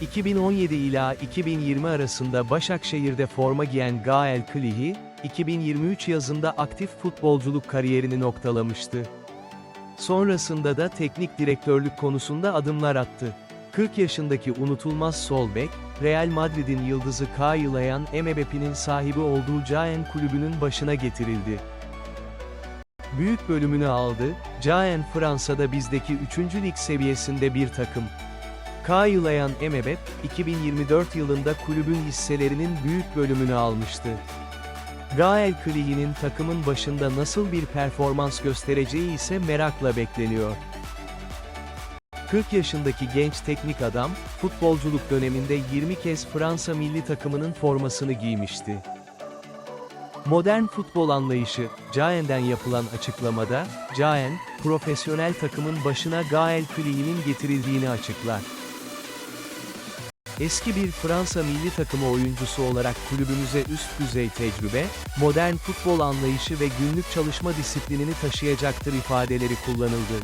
2017 ila 2020 arasında Başakşehir'de forma giyen Gael Klihi, 2023 yazında aktif futbolculuk kariyerini noktalamıştı. Sonrasında da teknik direktörlük konusunda adımlar attı. 40 yaşındaki unutulmaz sol bek, Real Madrid'in yıldızı Kylian Mbappe'nin sahibi olduğu Caen kulübünün başına getirildi. Büyük bölümünü aldı, Caen Fransa'da bizdeki 3. lig seviyesinde bir takım. Kylian Mbappe, 2024 yılında kulübün hisselerinin büyük bölümünü almıştı. Gael Klihi'nin takımın başında nasıl bir performans göstereceği ise merakla bekleniyor. 40 yaşındaki genç teknik adam, futbolculuk döneminde 20 kez Fransa milli takımının formasını giymişti. Modern futbol anlayışı, Caen'den yapılan açıklamada, Caen, profesyonel takımın başına Gael Klihi'nin getirildiğini açıklar. Eski bir Fransa milli takımı oyuncusu olarak kulübümüze üst düzey tecrübe, modern futbol anlayışı ve günlük çalışma disiplinini taşıyacaktır ifadeleri kullanıldı.